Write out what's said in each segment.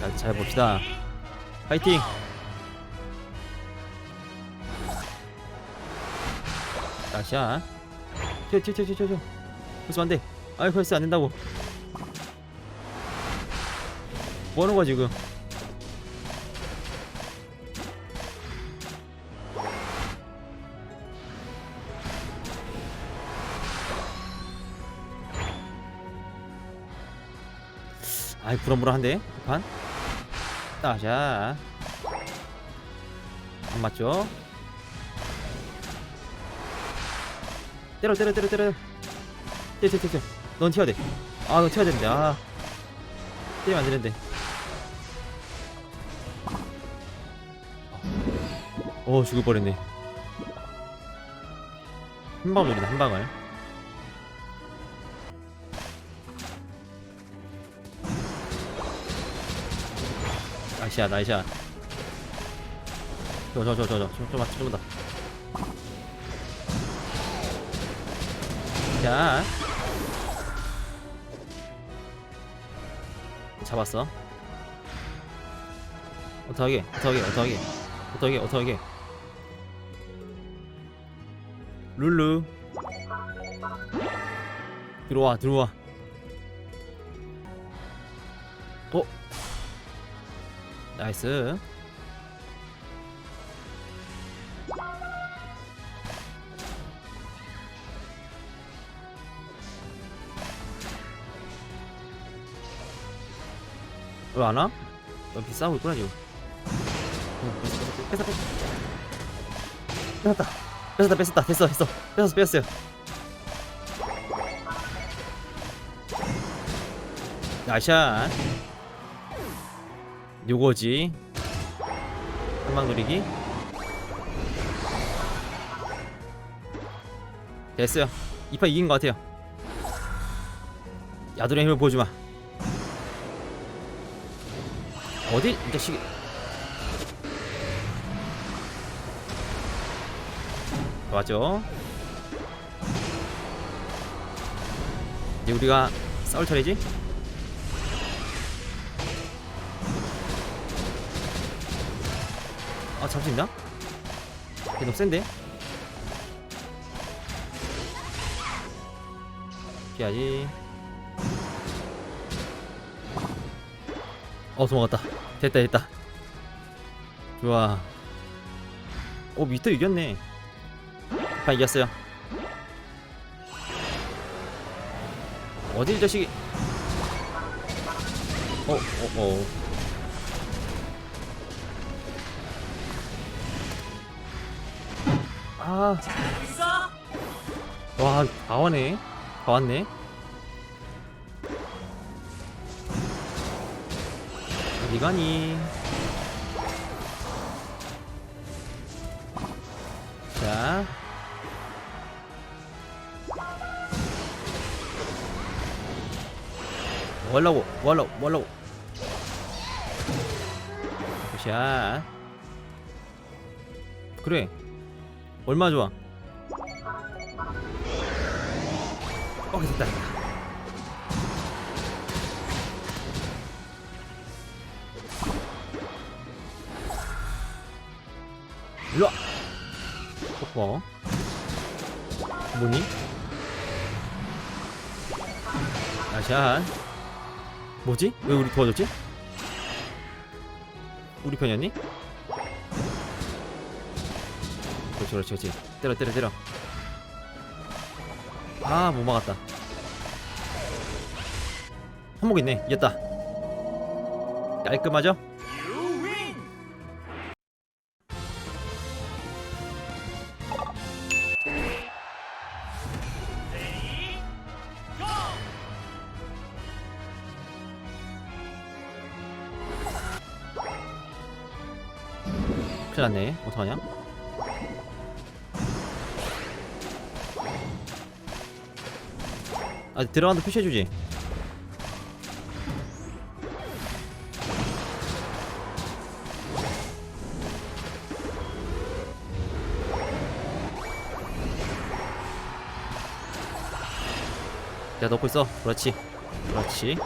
자, 잘 봅시다. 파이팅! 자, 샷. 튀어, 튀어, 튀어, 튀어, 튀어. 벌써 안 돼. 아이, 벌써 안 된다고. 뭐 하는 거야, 지금? 아이, 불안불안한데? 판? 따자. 안 맞죠? 때려, 때려, 때려, 때려. 때려, 때려, 때려. 넌 튀어야 돼. 아, 너 튀어야 되는데. 아. 때리면 안 되는데. 어, 죽을 뻔했네. 한 방울 노린다, 한 방울. 나이스야, 나이스야. 저, 저, 저, 저, 저, 좀, 좀, 맞- 좀 더. 자. 잡았어. 어떡하게, 어떡하게, 어떡하게, 어떡하게, 어떡하게. 룰루. 들어와, 들어와. 나이스. 왜 안 와? 여기 싸우고 있구나 지금. 어, 뺐어, 뺐어. 뺐었다. 뺐었다, 뺐었다. 됐어, 됐어. 뺐었어, 뺐었어요. 나샷. 요거지. 한방 누리기. 됐어요. 이파 이긴 것 같아요. 야들의 힘을 보여주마. 어디 이 자식이 맞죠? 이제 우리가 싸울 차례지? 아 잡을 수 있나? 얘 너무 센데? 피하지. 어 도망갔다. 됐다 됐다. 좋아. 오 미터 이겼네. 판 이겼어요. 어디 이 자식이. 어어어 아. 와, 다 왔네. 다 왔네. 어디 가니? 자. 하려고? 뭐 하려고? 샷. 그래. 얼마 좋아? 어 됐다. 일로와. 뽀뽀. 뭐니? 아샷. 뭐지? 왜 우리 도와줬지? 우리 편이었니? 그렇지 그렇지 그렇지. 때려 때려 때려. 아 못 막았다. 한목 있네. 이겼다. 깔끔하죠? 큰일 났네. 어떡하냐 아 들어간다 표시해주지. 야 넣고 있어. 그렇지. 그렇지.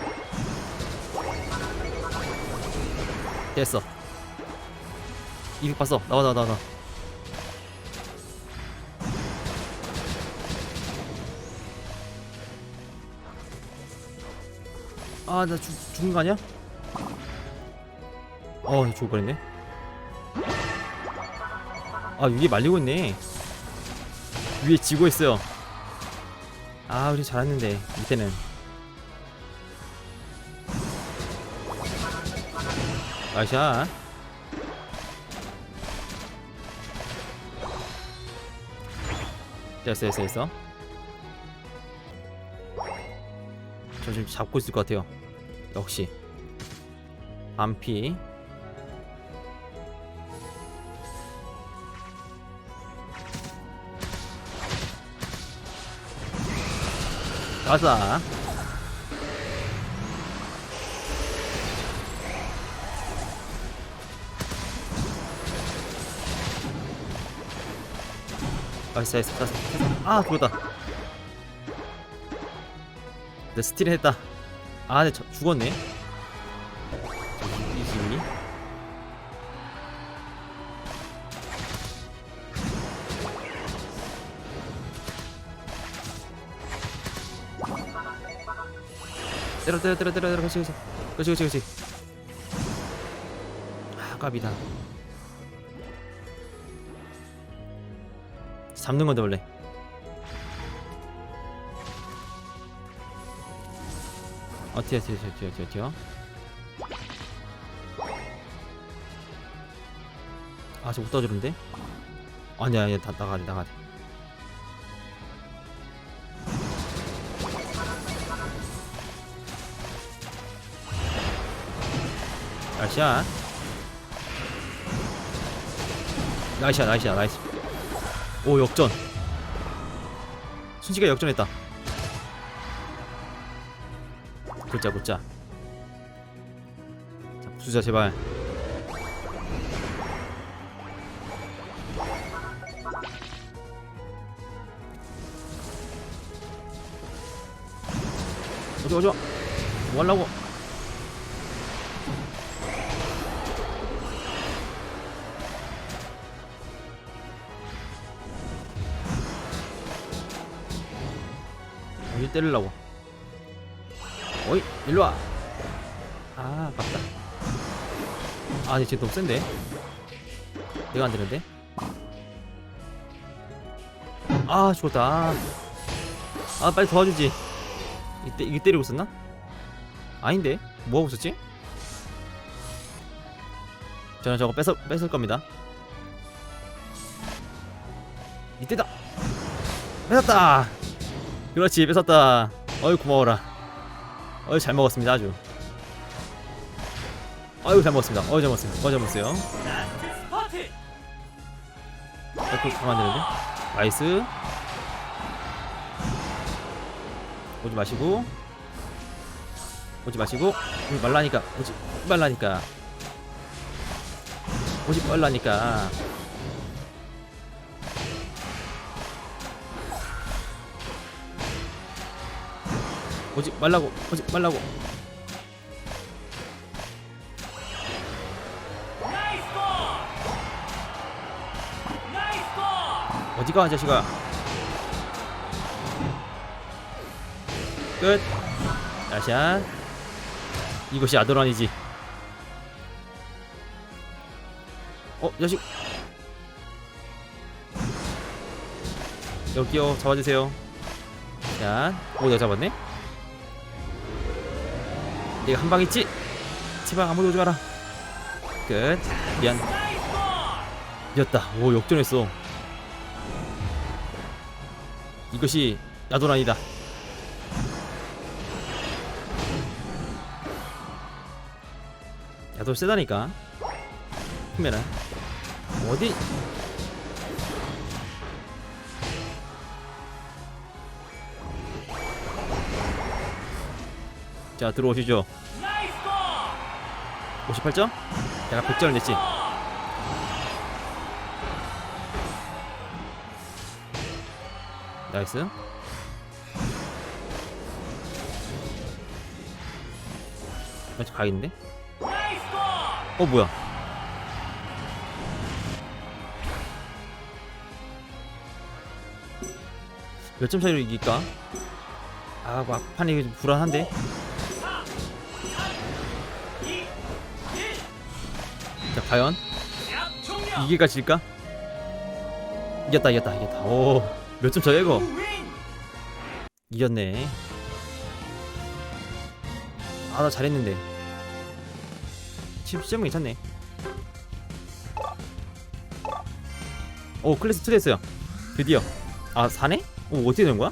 됐어. 이득 봤어. 나와 나와 나와. 아 나 죽은 거 아니야? 어 뻔했네. 아 위에 말리고 있네. 위에 지고 있어요. 아 우리 잘했는데 밑에는. 나이샤 됐어 됐어 됐어 저 지금 잡고 있을 것 같아요. 역시. 반피. 가자. 나이스 나이스 나이스. 아 죽었다 내 스틸 했다. 아 근데 저, 죽었네. 이승이 때려 때려 때려 때려 때려. 그렇지 그렇지. 그렇지 그렇지 그렇지. 아 깝이다. 잡는 건데 원래 어 튀어 튀어 튀어 튀어 튀어 튀어 아저 못 떠주는데? 아니야 아니야 다 나가야 돼 나가야 돼. 나이스야. 나이스야 나이스야 나이스. 오 역전. 순식간에 역전했다 굿자 굿자. 자 부수자 제발. 어디 어디 뭐 하려고? 어디 때리려고 어이 일로와. 아 아깝다. 아 근데 쟤 너무 센데? 내가 안 되는데? 아 죽었다. 아, 아 빨리 도와주지. 이때 이게 때리고 있었나? 아닌데? 뭐하고 있었지? 저는 저거 뺏어, 뺏을 겁니다. 이때다! 뺏었다! 그렇지 뺏었다. 어이 고마워라 어이 잘 먹었습니다 아주. 어이 잘 먹었습니다. 어이 잘 먹었습니다. 어이 잘 먹었어요. 이렇게 가면 안 되는데? 나이스. 오지 마시고. 오지 마시고. 오지 말라니까. 오지 말라니까. 오지 말라니까 오지 말라고 오지 말라고. 어디가 이 자식아? 끝. 다시야 이것이 아도란이지. 어이 자식. 여기요 잡아주세요. 자 오 내가 잡았네 내가 한방 있지? 제발 아무도 오지 마라. 끝. 미안. 이겼다. 오 역전했어. 이것이 야도란이다. 야도 세다니까. 크면은 어디 자 들어오시죠 58점? 내가 100점을 냈지 나이스 아직 가겠는데? 어 뭐야 몇 점 차이로 이길까? 아 막판이 좀 불안한데 자 과연? 이길까 질까? 이겼다 이겼다 이겼다. 오몇 점 차이야 이거? 이겼네. 아 나 잘했는데. 10점 괜찮네. 오 클래스 2 됐어요. 드디어. 아 4네? 오 어떻게 된 거야?